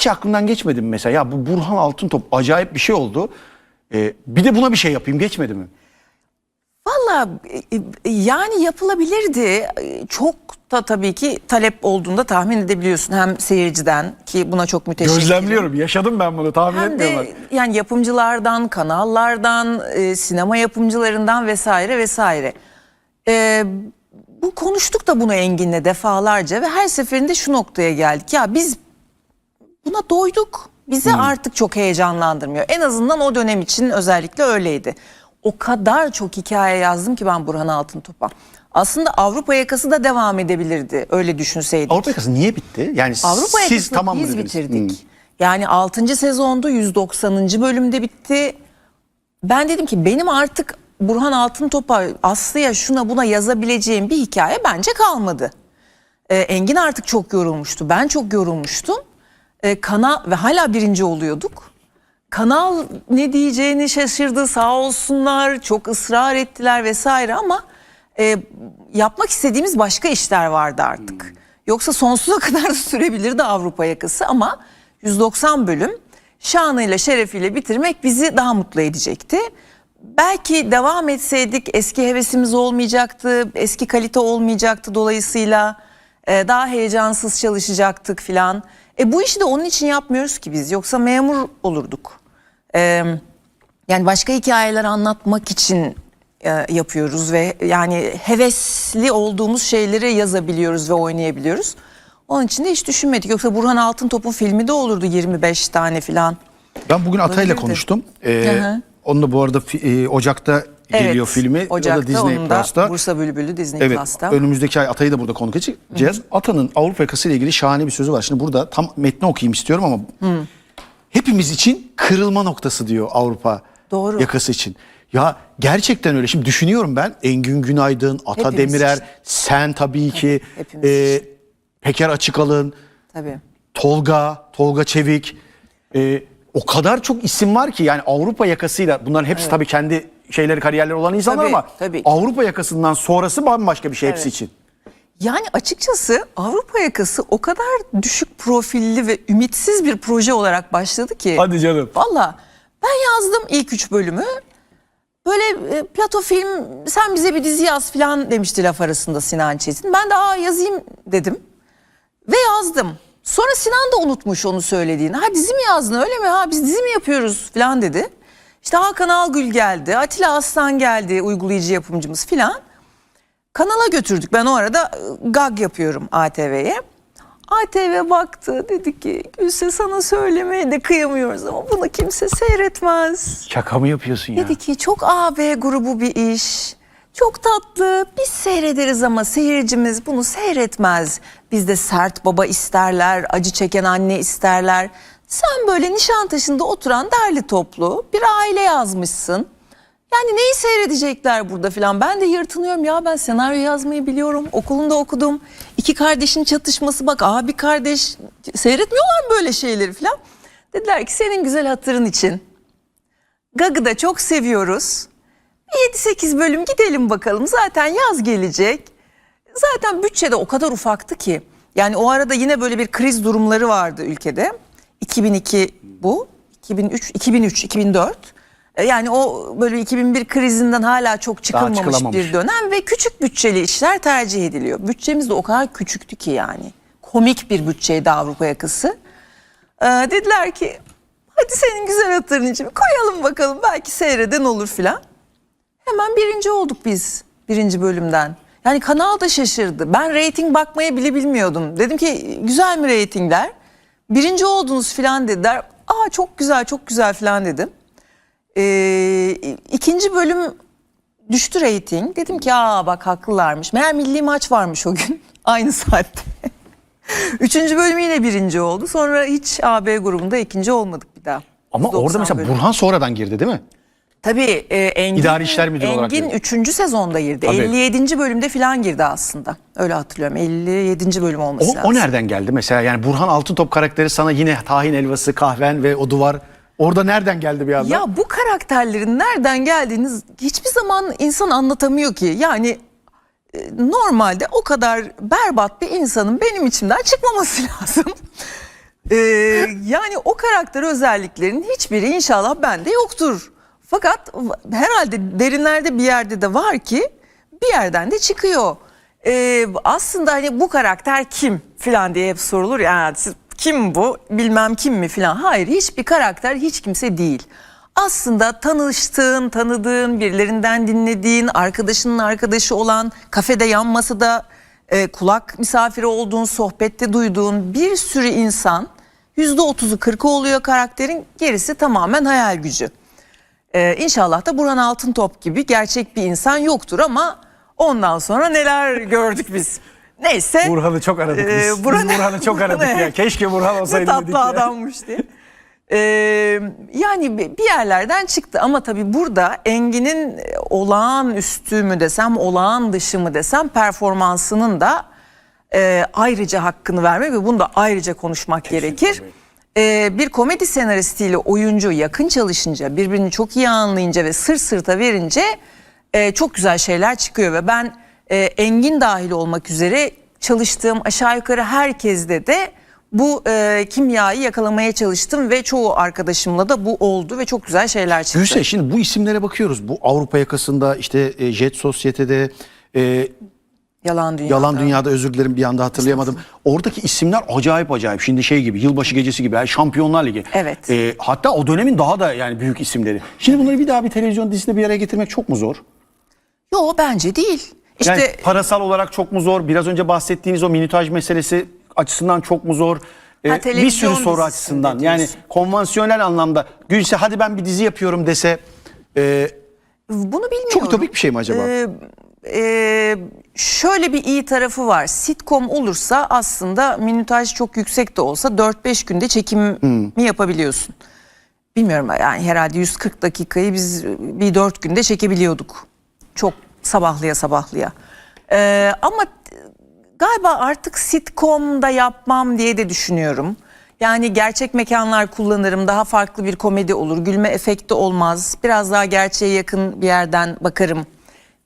Hiç aklımdan geçmedi mi mesela? Ya bu Burhan Altıntop acayip bir şey oldu. Ee, bir de buna bir şey yapayım geçmedi mi? Valla e, yani yapılabilirdi. E, Çok da tabii ki talep olduğunda tahmin edebiliyorsun. Hem seyirciden ki buna çok müteşekkirim. Gözlemliyorum. Yaşadım ben bunu tahmin Hem etmiyorlar. de yani yapımcılardan, kanallardan, e, sinema yapımcılarından vesaire vesaire. E, bu konuştuk da bunu Engin'le defalarca ve her seferinde şu noktaya geldik. Ya biz buna doyduk. Bizi artık çok heyecanlandırmıyor. En azından o dönem için özellikle öyleydi. O kadar çok hikaye yazdım ki ben Burhan Altıntop'a. Aslında Avrupa yakası da devam edebilirdi öyle düşünseydik. Avrupa yakası niye bitti? Yani Avrupa siz tamam biz dediniz? bitirdik. Hmm. Yani 6. sezonda 190. bölümde bitti. Ben dedim ki benim artık Burhan Altıntop'a Aslı'ya şuna buna yazabileceğim bir hikaye bence kalmadı. Ee, Engin artık çok yorulmuştu. Ben çok yorulmuştum. Ee, kana ve hala birinci oluyorduk. Kanal ne diyeceğini şaşırdı sağ olsunlar. Çok ısrar ettiler vesaire ama e, yapmak istediğimiz başka işler vardı artık. Yoksa sonsuza kadar sürebilirdi Avrupa yakası ama 190 bölüm şanıyla şerefiyle bitirmek bizi daha mutlu edecekti. Belki devam etseydik eski hevesimiz olmayacaktı, eski kalite olmayacaktı dolayısıyla e, daha heyecansız çalışacaktık filan. E bu işi de onun için yapmıyoruz ki biz yoksa memur olurduk. E, yani başka hikayeler anlatmak için e, yapıyoruz ve yani hevesli olduğumuz şeyleri yazabiliyoruz ve oynayabiliyoruz. Onun için de hiç düşünmedik. Yoksa Burhan Altıntop'un filmi de olurdu 25 tane filan. Ben bugün Atay'la konuştum. Ee, Hı hı. onunla bu arada e, Ocak'ta geliyor filmi. Ocak'ta o da Disney onun da Plus'ta. Bursa Bülbülü Disney Evet, Plus'ta. önümüzdeki ay Atay'ı da burada konuk edeceğiz. Ata'nın Avrupa yakası ile ilgili şahane bir sözü var. Şimdi burada tam metni okuyayım istiyorum ama hepimiz için kırılma noktası diyor Avrupa Doğru. yakası için. Ya gerçekten öyle. Şimdi düşünüyorum ben Engin Günaydın, Ata Hepimiz Demirer, için. sen tabii ki, hepimiz e, Peker Açıkalın, Tabii. Tolga, Tolga Çevik. e, o kadar çok isim var ki yani Avrupa yakasıyla bunların hepsi tabii kendi şeyleri kariyerleri olan insanlar Tabii, ama tabii. Avrupa yakasından sonrası bambaşka bir şey hepsi Evet. için. Yani açıkçası Avrupa yakası o kadar düşük profilli ve ümitsiz bir proje olarak başladı ki. Hadi canım. Valla ben yazdım ilk üç bölümü. Böyle e, Plato film sen bize bir dizi yaz falan demişti laf arasında Sinan Çetin. Ben de aa yazayım dedim ve yazdım. Sonra Sinan da unutmuş onu söylediğini. Ha dizi mi yazdın öyle mi? Ha biz dizi mi yapıyoruz falan dedi. İşte Hakan Algül geldi, Atilla Aslan geldi uygulayıcı yapımcımız filan. Kanala götürdük. Ben o arada e, gag yapıyorum ATV'ye. ATV baktı dedi ki Gülse sana söylemeye de kıyamıyoruz ama bunu kimse seyretmez. Şaka mı yapıyorsun ya? Dedi ki çok AB grubu bir iş. Çok tatlı. Biz seyrederiz ama seyircimiz bunu seyretmez. Bizde sert baba isterler, acı çeken anne isterler. Sen böyle Nişantaşı'nda oturan derli toplu bir aile yazmışsın. Yani neyi seyredecekler burada filan. Ben de yırtınıyorum ya ben senaryo yazmayı biliyorum. Okulunda okudum. İki kardeşin çatışması bak abi kardeş seyretmiyorlar mı böyle şeyleri filan. Dediler ki senin güzel hatırın için Gag'ı da çok seviyoruz. 7-8 bölüm gidelim bakalım. Zaten yaz gelecek. Zaten bütçe de o kadar ufaktı ki. Yani o arada yine böyle bir kriz durumları vardı ülkede. 2002 bu. 2003, 2003, 2004. E, Yani o böyle 2001 krizinden hala çok çıkılmamış bir dönem ve küçük bütçeli işler tercih ediliyor. Bütçemiz de o kadar küçüktü ki yani. Komik bir bütçeydi Avrupa yakası. Ee, dediler ki hadi senin güzel hatırın için koyalım bakalım belki seyreden olur filan. Hemen birinci olduk biz birinci bölümden. Yani kanal da şaşırdı. Ben reyting bakmayı bile bilmiyordum. Dedim ki güzel mi reytingler? Birinci oldunuz filan dediler. Aa çok güzel çok güzel filan dedim. Ee, ikinci bölüm düştü reyting. Dedim ki aa bak haklılarmış. Meğer milli maç varmış o gün. Aynı saatte. Üçüncü bölüm yine birinci oldu. Sonra hiç AB grubunda ikinci olmadık bir daha. Ama 90 orada mesela bölüm. Burhan sonradan girdi değil mi? Tabii e, Engin, İdari İşler Müdürü olarak Engin girdi. 3. sezonda girdi. Tabii. 57. bölümde falan girdi aslında. Öyle hatırlıyorum. 57. bölüm olması O, lazım. o nereden geldi mesela? Yani Burhan Altıntop karakteri sana yine tahin helvası, kahven ve o duvar. Orada nereden geldi bir anda? Ya bu karakterlerin nereden geldiğini hiçbir zaman insan anlatamıyor ki. Yani e, normalde o kadar berbat bir insanın benim içimden çıkmaması lazım. Ee, yani o karakter özelliklerinin hiçbiri inşallah bende yoktur. Fakat herhalde derinlerde bir yerde de var ki bir yerden de çıkıyor. Ee, aslında hani bu karakter kim filan diye hep sorulur ya siz- kim bu bilmem kim mi filan. Hayır hiçbir karakter hiç kimse değil. Aslında tanıştığın, tanıdığın, birilerinden dinlediğin, arkadaşının arkadaşı olan, kafede yan masada e, kulak misafiri olduğun, sohbette duyduğun bir sürü insan %30'u 40'ı oluyor karakterin gerisi tamamen hayal gücü. Ee, inşallah da Burhan Altıntop gibi gerçek bir insan yoktur ama ondan sonra neler gördük biz. Neyse. Burhan'ı çok aradık biz. Ee, Biz Burhan- Burhan'ı çok aradık ya. Keşke Burhan olsaydı tatlı dedik ya. adammış diye. Ee, yani bir yerlerden çıktı ama tabii burada Engin'in e, olağanüstü mü desem olağan dışı mı desem performansının da e, ayrıca hakkını vermek ve bunu da ayrıca konuşmak gerekir. Ee, bir komedi senaristiyle oyuncu yakın çalışınca birbirini çok iyi anlayınca ve sır sırta verince e, çok güzel şeyler çıkıyor ve ben e, Engin dahil olmak üzere çalıştığım aşağı yukarı herkeste de bu e, kimyayı yakalamaya çalıştım ve çoğu arkadaşımla da bu oldu ve çok güzel şeyler çıktı. Gülse şimdi bu isimlere bakıyoruz. Bu Avrupa yakasında işte e, Jet Sosyete'de e, Yalan dünyada. Yalan Dünya'da özür dilerim bir anda hatırlayamadım. Oradaki isimler acayip acayip. Şimdi şey gibi yılbaşı gecesi gibi yani Şampiyonlar Ligi. Evet. E, hatta o dönemin daha da yani büyük isimleri. Şimdi bunları bir daha bir televizyon dizisinde bir araya getirmek çok mu zor? Yo bence değil. İşte Yani parasal olarak çok mu zor? Biraz önce bahsettiğiniz o minutaj meselesi açısından çok mu zor? Ee, Ha, bir sürü televizyon soru dizisinde açısından. Yani diyorsun. konvansiyonel anlamda Gülse hadi ben bir dizi yapıyorum dese e, bunu bilmiyorum. çok ütopik bir şey mi acaba? Ee, e, şöyle bir iyi tarafı var. Sitcom olursa aslında minutaj çok yüksek de olsa 4-5 günde çekimi yapabiliyorsun. Bilmiyorum yani herhalde 140 dakikayı biz bir 4 günde çekebiliyorduk. Çok sabahlıya sabahlıya. Ee, ama galiba artık sitcom da yapmam diye de düşünüyorum. Yani gerçek mekanlar kullanırım. Daha farklı bir komedi olur. Gülme efekti olmaz. Biraz daha gerçeğe yakın bir yerden bakarım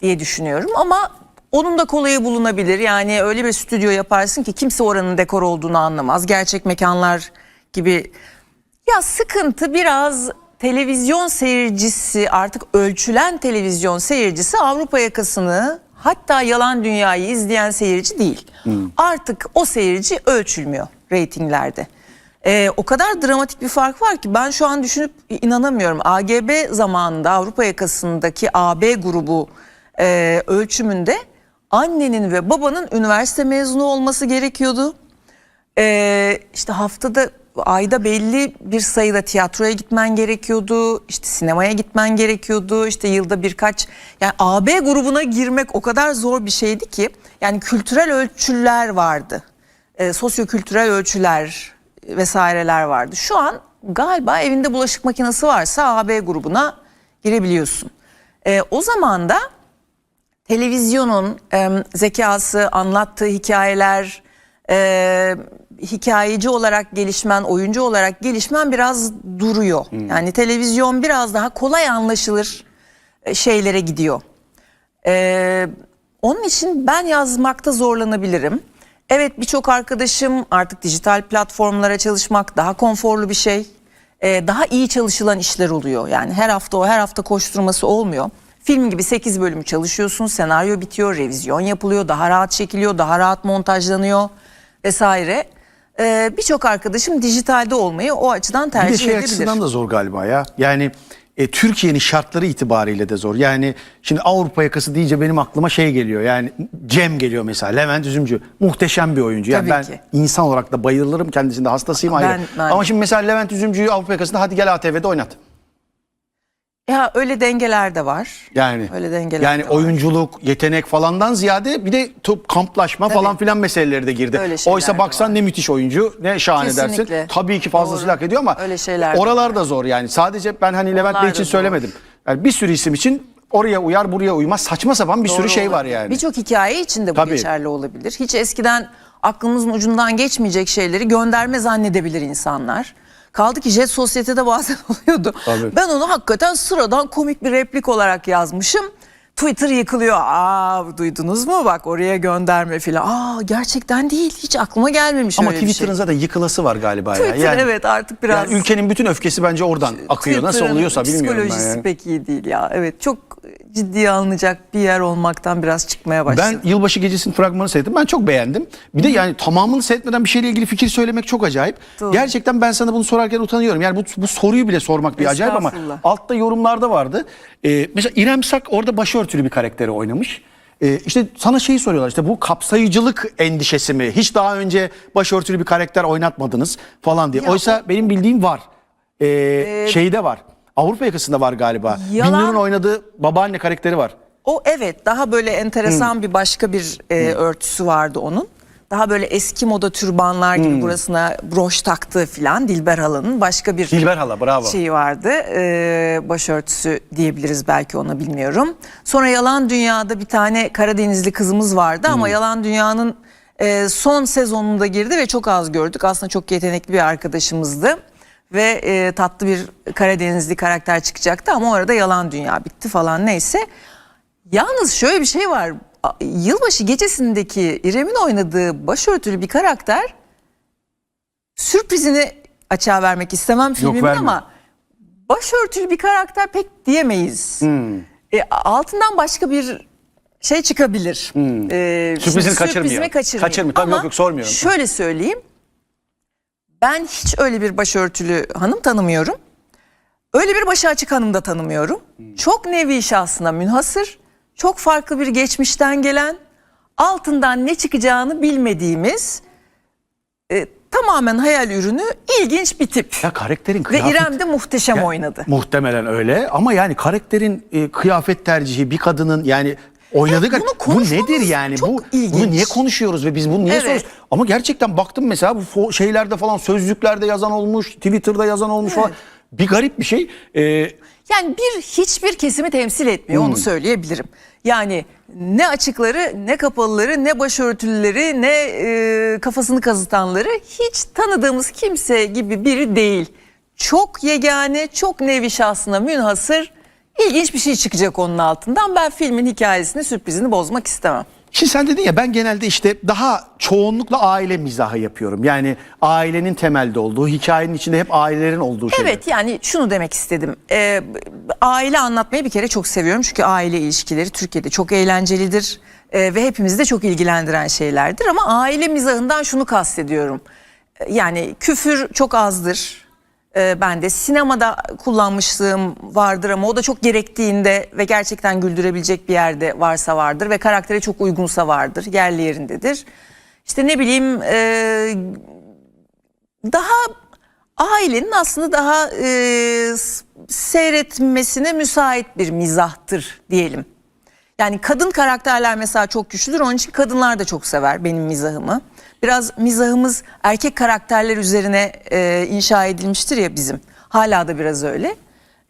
diye düşünüyorum. Ama onun da kolayı bulunabilir. Yani öyle bir stüdyo yaparsın ki kimse oranın dekor olduğunu anlamaz. Gerçek mekanlar gibi. Ya sıkıntı biraz televizyon seyircisi artık ölçülen televizyon seyircisi Avrupa yakasını hatta yalan dünyayı izleyen seyirci değil. Artık o seyirci ölçülmüyor reytinglerde. Ee, o kadar dramatik bir fark var ki ben şu an düşünüp inanamıyorum. AGB zamanında Avrupa yakasındaki AB grubu e, ölçümünde annenin ve babanın üniversite mezunu olması gerekiyordu. Ee, işte haftada ayda belli bir sayıda tiyatroya gitmen gerekiyordu. işte sinemaya gitmen gerekiyordu. işte yılda birkaç yani AB grubuna girmek o kadar zor bir şeydi ki yani kültürel ölçüler vardı. Ee, sosyokültürel ölçüler vesaireler vardı. Şu an galiba evinde bulaşık makinesi varsa AB grubuna girebiliyorsun. Ee, o zaman da televizyonun e, zekası, anlattığı hikayeler, e, hikayeci olarak gelişmen, oyuncu olarak gelişmen biraz duruyor. Yani televizyon biraz daha kolay anlaşılır e, şeylere gidiyor. E, onun için ben yazmakta zorlanabilirim. Evet birçok arkadaşım artık dijital platformlara çalışmak daha konforlu bir şey. E, daha iyi çalışılan işler oluyor. Yani her hafta o her hafta koşturması olmuyor. Film gibi 8 bölüm çalışıyorsun, senaryo bitiyor, revizyon yapılıyor, daha rahat çekiliyor, daha rahat montajlanıyor vesaire. E, birçok arkadaşım dijitalde olmayı o açıdan Bir tercih de şey edebilir. açısından da zor galiba ya. Yani e, Türkiye'nin şartları itibariyle de zor. Yani şimdi Avrupa yakası deyince benim aklıma şey geliyor. Yani Cem geliyor mesela. Levent Üzümcü. Muhteşem bir oyuncu. Yani Tabii ben ki. insan olarak da bayılırım. Kendisinde hastasıyım ayrı. Ben- ben- Ama şimdi mesela Levent Üzümcü'yü Avrupa yakasında hadi gel ATV'de oynat. Ya öyle dengeler de var. Yani Öyle dengeler yani de var. oyunculuk, yetenek falandan ziyade bir de top kamplaşma Tabii. falan filan meseleleri de girdi. Öyle Oysa baksan var. ne müthiş oyuncu, ne şahane Kesinlikle. dersin. Tabii ki fazlasıyla hak ediyor ama Öyle şeyler oralar da zor yani. Sadece ben hani Levent Onlar Bey da için zor. söylemedim. Yani bir sürü isim için oraya uyar buraya uymaz saçma sapan bir sürü Doğru şey var olabilir. yani. Birçok hikaye için de bu Tabii. geçerli olabilir. Hiç eskiden aklımızın ucundan geçmeyecek şeyleri gönderme zannedebilir insanlar. Kaldı ki Jet Sosyete'de bazen oluyordu. Tabii. Ben onu hakikaten sıradan komik bir replik olarak yazmışım. Twitter yıkılıyor. Aa duydunuz mu bak oraya gönderme filan. Aa gerçekten değil. Hiç aklıma gelmemiş Ama öyle bir şey. Twitter'ın zaten yıkılası var galiba ya. Twitter evet artık biraz yani ülkenin bütün öfkesi bence oradan akıyor. Nasıl oluyorsa bilmiyorum ben. Psikolojisi yani. pek iyi değil ya. Evet çok ciddiye alınacak bir yer olmaktan biraz çıkmaya başladı. Ben yılbaşı gecesinin fragmanı seyrettim. Ben çok beğendim. Bir de yani tamamını seyretmeden bir şeyle ilgili fikir söylemek çok acayip. Doğru. Gerçekten ben sana bunu sorarken utanıyorum. Yani bu, bu soruyu bile sormak bir acayip ama altta yorumlarda vardı. Ee, mesela İrem Sak orada başörtülü bir karakteri oynamış. Ee, işte sana şeyi soruyorlar işte bu kapsayıcılık endişesi mi? Hiç daha önce başörtülü bir karakter oynatmadınız falan diye. Ya Oysa benim bildiğim var. Ee, şeyde var. Avrupa yakasında var galiba. Yalan- Binnur'un oynadığı babaanne karakteri var. O evet daha böyle enteresan bir başka bir e, örtüsü vardı onun. Daha böyle eski moda türbanlar gibi burasına broş taktığı filan Dilber Hala'nın başka bir Dilber Hala bravo. şeyi vardı. E, başörtüsü diyebiliriz belki ona bilmiyorum. Sonra Yalan Dünya'da bir tane Karadenizli kızımız vardı ama Yalan Dünya'nın e, son sezonunda girdi ve çok az gördük. Aslında çok yetenekli bir arkadaşımızdı. Ve e, tatlı bir Karadenizli karakter çıkacaktı ama orada Yalan Dünya bitti falan neyse. Yalnız şöyle bir şey var. Yılbaşı gecesindeki İrem'in oynadığı başörtülü bir karakter sürprizini açığa vermek istemem filmimin verme. ama başörtülü bir karakter pek diyemeyiz. Hmm. E, altından başka bir şey çıkabilir. E, Hmm. Sürprizini şimdi kaçırmıyor. Kaçırmayayım. Kaçırmıyor. Tabii Ama yok, yok, sormuyorum. Şöyle söyleyeyim. Ben hiç öyle bir başörtülü hanım tanımıyorum. Öyle bir başı açık hanım da tanımıyorum. Hmm. Çok nevi şahsına münhasır, çok farklı bir geçmişten gelen, altından ne çıkacağını bilmediğimiz, e, tamamen hayal ürünü ilginç bir tip. Ya karakterin Ve kıyafet... İrem de muhteşem Ya, oynadı. Muhtemelen öyle ama yani karakterin e, kıyafet tercihi bir kadının yani oynadığı Evet, bunu bu nedir yani bu ilginç. bunu niye konuşuyoruz ve biz bunu niye Evet. soruyoruz? Ama gerçekten baktım mesela bu şeylerde falan sözlüklerde yazan olmuş, Twitter'da yazan olmuş falan. Bir garip bir şey. Ee, Yani bir hiçbir kesimi temsil etmiyor Hmm. onu söyleyebilirim. Yani ne açıkları ne kapalıları ne başörtülüleri ne e, kafasını kazıtanları hiç tanıdığımız kimse gibi biri değil. Çok yegane, çok nevi şahsına münhasır, ilginç bir şey çıkacak onun altından. Ben filmin hikayesini, sürprizini bozmak istemem. Şimdi sen dedin ya ben genelde işte daha çoğunlukla aile mizahı yapıyorum. Yani ailenin temelde olduğu, hikayenin içinde hep ailelerin olduğu şeyler. Evet yani şunu demek istedim. Ee, aile anlatmayı bir kere çok seviyorum. Çünkü aile ilişkileri Türkiye'de çok eğlencelidir. Ee, ve hepimizi de çok ilgilendiren şeylerdir. Ama aile mizahından şunu kastediyorum. Ee, Yani küfür çok azdır. Ee, ben de sinemada kullanmışlığım vardır ama o da çok gerektiğinde ve gerçekten güldürebilecek bir yerde varsa vardır ve karaktere çok uygunsa vardır, yerli yerindedir. İşte ne bileyim e, daha ailenin aslında daha e, seyretmesine müsait bir mizahtır diyelim. Yani kadın karakterler mesela çok güçlüdür. Onun için kadınlar da çok sever benim mizahımı. Biraz mizahımız erkek karakterler üzerine e, inşa edilmiştir ya bizim. Hala da biraz öyle.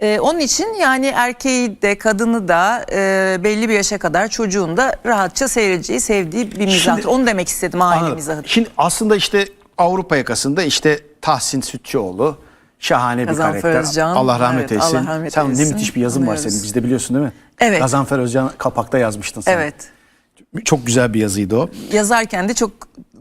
E, onun için yani erkeği de kadını da e, belli bir yaşa kadar çocuğun da rahatça seyredeceği, sevdiği bir mizahtır. Onu demek istedim aile Anladım. mizahı. Şimdi aslında işte Avrupa yakasında işte Tahsin Sütçüoğlu şahane bir Gazanfer karakter. Özcan, Allah rahmet evet, eylesin. Allah rahmet Sen ne eylesin. müthiş bir yazın var Anlıyoruz. senin. Bizde biliyorsun değil mi? Evet. Gazanfer Özcan kapakta yazmıştın sen. Evet. Çok güzel bir yazıydı o. Yazarken de çok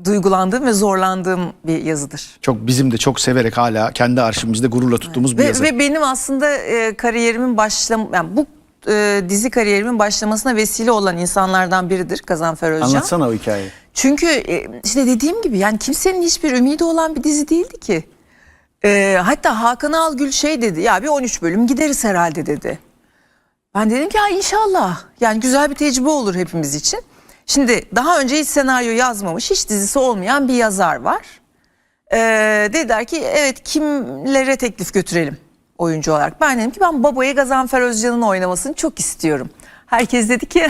duygulandığım ve zorlandığım bir yazıdır. Çok bizim de çok severek hala kendi arşivimizde gururla tuttuğumuz bir Ve, yazı. ve benim aslında e, kariyerimin başlam yani bu e, dizi kariyerimin başlamasına vesile olan insanlardan biridir Gazanfer Özcan. Anlatsana o hikayeyi. Çünkü e, işte dediğim gibi yani kimsenin hiçbir ümidi olan bir dizi değildi ki. E, hatta Hakan Algül şey dedi ya bir 13 bölüm gideriz herhalde dedi. Ben dedim ki ya inşallah yani güzel bir tecrübe olur hepimiz için. Şimdi daha önce hiç senaryo yazmamış hiç dizisi olmayan bir yazar var. Ee, dediler ki evet kimlere teklif götürelim oyuncu olarak. Ben dedim ki ben babayı Gazanfer Özcan'ın oynamasını çok istiyorum. Herkes dedi ki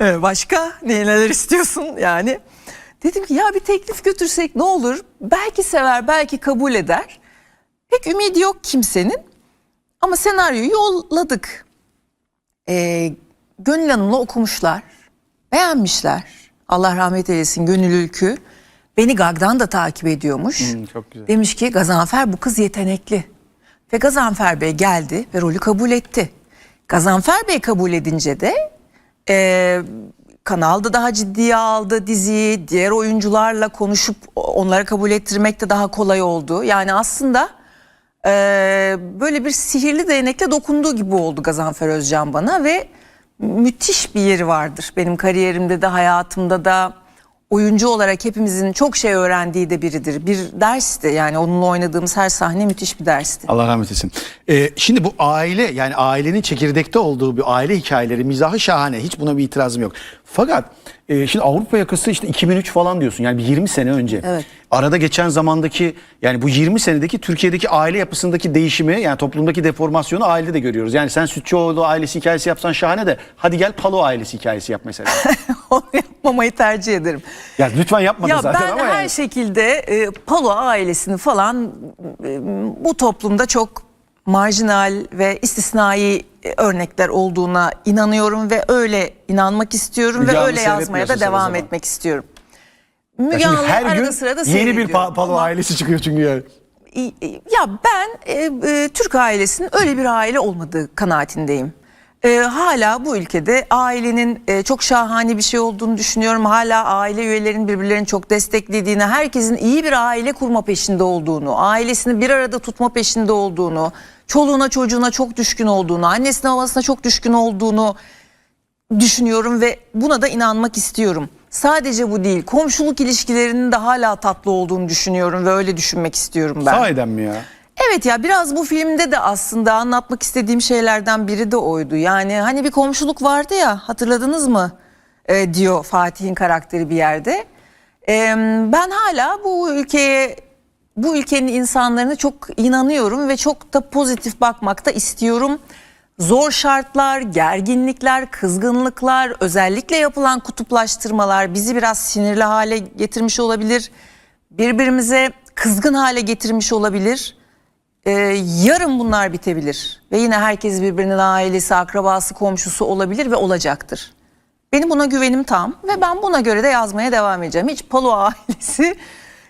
"Ee, başka ne neler istiyorsun yani. Dedim ki ya bir teklif götürsek ne olur? Belki sever belki kabul eder. Pek ümidi yok kimsenin. Ama senaryoyu yolladık. Ee, Gönül Hanım'la okumuşlar. Beğenmişler. Allah rahmet eylesin Gönül Ülkü. Beni Gag'dan da takip ediyormuş. Hmm, çok güzel. Demiş ki Gazanfer bu kız yetenekli. Ve Gazanfer Bey geldi ve rolü kabul etti. Gazanfer Bey kabul edince de e, kanalda daha ciddiye aldı diziyi. Diğer oyuncularla konuşup onları kabul ettirmek de daha kolay oldu. Yani aslında e, böyle bir sihirli değnekle dokunduğu gibi oldu Gazanfer Özcan bana ve müthiş bir yeri vardır. Benim kariyerimde de hayatımda da oyuncu olarak hepimizin çok şey öğrendiği de biridir. Bir dersti yani onunla oynadığımız her sahne müthiş bir dersti. Allah rahmet eylesin. Ee, şimdi bu aile yani ailenin çekirdekte olduğu bir aile hikayeleri mizahı şahane. Hiç buna bir itirazım yok. Fakat e, şimdi Avrupa yakası işte 2003 falan diyorsun yani bir 20 sene önce. Evet. Arada geçen zamandaki yani bu 20 senedeki Türkiye'deki aile yapısındaki değişimi yani toplumdaki deformasyonu ailede de görüyoruz. Yani sen Sütçüoğlu ailesi hikayesi yapsan şahane de hadi gel Palo ailesi hikayesi yap mesela. Onu yapmamayı tercih ederim. ya lütfen yapma da Ya zaten ben ama her yani. şekilde e, Palo ailesini falan e, bu toplumda çok marjinal ve istisnai e, örnekler olduğuna inanıyorum ve öyle inanmak istiyorum Müge ve öyle yazmaya da devam etmek istiyorum. Müge Anlı her arada gün sırada yeni bir pa- Palo ama- ailesi çıkıyor çünkü yani. ya ben e, e, Türk ailesinin öyle bir aile olmadığı kanaatindeyim. E, hala bu ülkede ailenin e, çok şahane bir şey olduğunu düşünüyorum. Hala aile üyelerinin birbirlerini çok desteklediğini, herkesin iyi bir aile kurma peşinde olduğunu, ailesini bir arada tutma peşinde olduğunu, çoluğuna çocuğuna çok düşkün olduğunu, annesine babasına çok düşkün olduğunu düşünüyorum ve buna da inanmak istiyorum. Sadece bu değil, komşuluk ilişkilerinin de hala tatlı olduğunu düşünüyorum ve öyle düşünmek istiyorum ben. Sahiden mi ya? Evet ya biraz bu filmde de aslında anlatmak istediğim şeylerden biri de oydu. Yani hani bir komşuluk vardı ya hatırladınız mı Ee, diyor Fatih'in karakteri bir yerde. Ee, ben hala bu ülkeye bu ülkenin insanlarına çok inanıyorum ve çok da pozitif bakmakta istiyorum. Zor şartlar, gerginlikler, kızgınlıklar, özellikle yapılan kutuplaştırmalar bizi biraz sinirli hale getirmiş olabilir. Birbirimize kızgın hale getirmiş olabilir. Ee, yarın bunlar bitebilir ve yine herkes birbirinin ailesi, akrabası, komşusu olabilir ve olacaktır. Benim buna güvenim tam ve ben buna göre de yazmaya devam edeceğim. Hiç Palo ailesi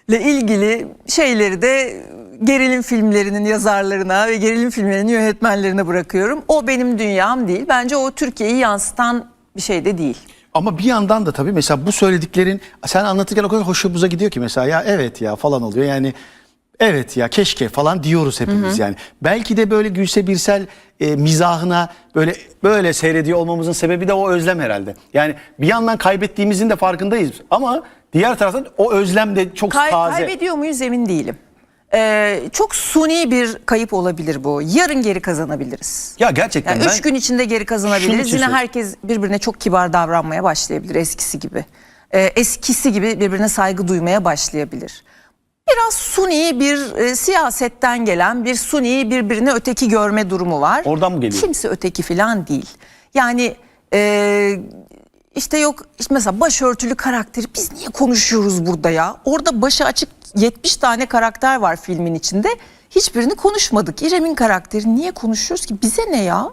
ile ilgili şeyleri de gerilim filmlerinin yazarlarına ve gerilim filmlerinin yönetmenlerine bırakıyorum. O benim dünyam değil. Bence o Türkiye'yi yansıtan bir şey de değil. Ama bir yandan da tabii mesela bu söylediklerin sen anlatırken o kadar hoşumuza gidiyor ki mesela ya evet ya falan oluyor yani evet ya keşke falan diyoruz hepimiz yani. Belki de böyle Gülse Birsel e, mizahına böyle böyle seyrediyor olmamızın sebebi de o özlem herhalde. Yani bir yandan kaybettiğimizin de farkındayız ama diğer taraftan o özlem de çok Kay- taze. kaybediyor muyuz emin değilim. Ee, çok suni bir kayıp olabilir bu. Yarın geri kazanabiliriz. Ya gerçekten Yani ben üç gün içinde geri kazanabiliriz. için Yine herkes birbirine çok kibar davranmaya başlayabilir eskisi gibi. Ee, eskisi gibi birbirine saygı duymaya başlayabilir. Biraz suni bir e, siyasetten gelen bir suni birbirini öteki görme durumu var. Oradan mı geliyor? Kimse öteki falan değil. Yani e, işte yok işte mesela başörtülü karakteri biz niye konuşuyoruz burada ya? Orada başı açık 70 tane karakter var filmin içinde. Hiçbirini konuşmadık. İrem'in karakteri niye konuşuyoruz ki? Bize ne ya?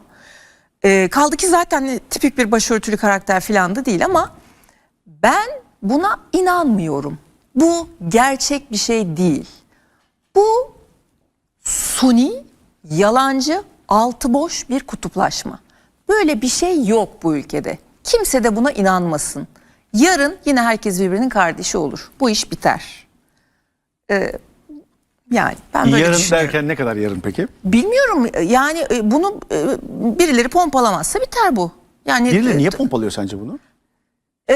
Ee, kaldı ki zaten tipik bir başörtülü karakter falan da değil ama ben buna inanmıyorum. Bu gerçek bir şey değil. Bu suni, yalancı, altı boş bir kutuplaşma. Böyle bir şey yok bu ülkede. Kimse de buna inanmasın. Yarın yine herkes birbirinin kardeşi olur. Bu iş biter. Ee, yani ben böyle yarın düşünüyorum. derken ne kadar yarın peki? Bilmiyorum yani e, bunu e, birileri pompalamazsa biter bu. Yani Birileri e, niye pompalıyor sence bunu? E,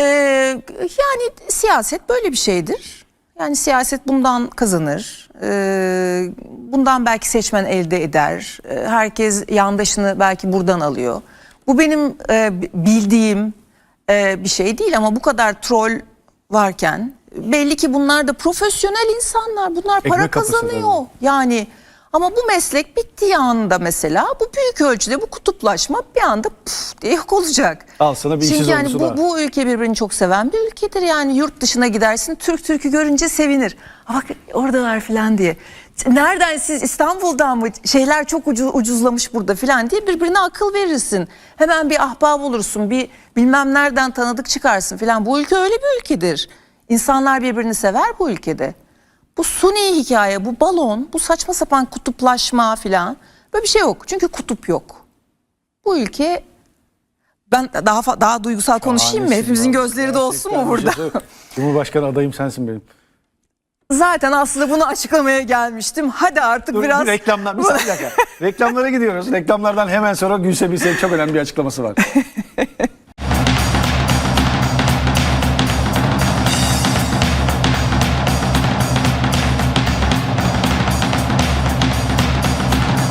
yani siyaset böyle bir şeydir. Yani siyaset bundan kazanır. E, bundan belki seçmen elde eder. E, herkes yandaşını belki buradan alıyor. Bu benim e, bildiğim e, bir şey değil ama bu kadar troll varken belli ki bunlar da profesyonel insanlar. Bunlar para Ekmek kapısı kazanıyor. Yani ama bu meslek bittiği anda mesela bu büyük ölçüde bu kutuplaşma bir anda puf diye yok olacak. Al sana bir işsiz Çünkü yani bu, daha. bu ülke birbirini çok seven bir ülkedir. Yani yurt dışına gidersin Türk Türk'ü görünce sevinir. "Aa Bak oradalar falan diye. Nereden siz İstanbul'dan mı şeyler çok ucu, ucuzlamış burada falan diye birbirine akıl verirsin. Hemen bir ahbap olursun bir bilmem nereden tanıdık çıkarsın falan. Bu ülke öyle bir ülkedir. İnsanlar birbirini sever bu ülkede. Bu suni hikaye, bu balon, bu saçma sapan kutuplaşma falan böyle bir şey yok. Çünkü kutup yok. bu ülke ben daha daha duygusal konuşayım mı? Hepimizin gözleri de olsun mu burada? Cumhurbaşkanı adayım sensin benim. Zaten aslında bunu açıklamaya gelmiştim. Hadi artık Dur, biraz bir reklamlar, bir dakika. Reklamlara gidiyoruz. Reklamlardan hemen sonra Gülse Bilsek'in çok önemli bir açıklaması var.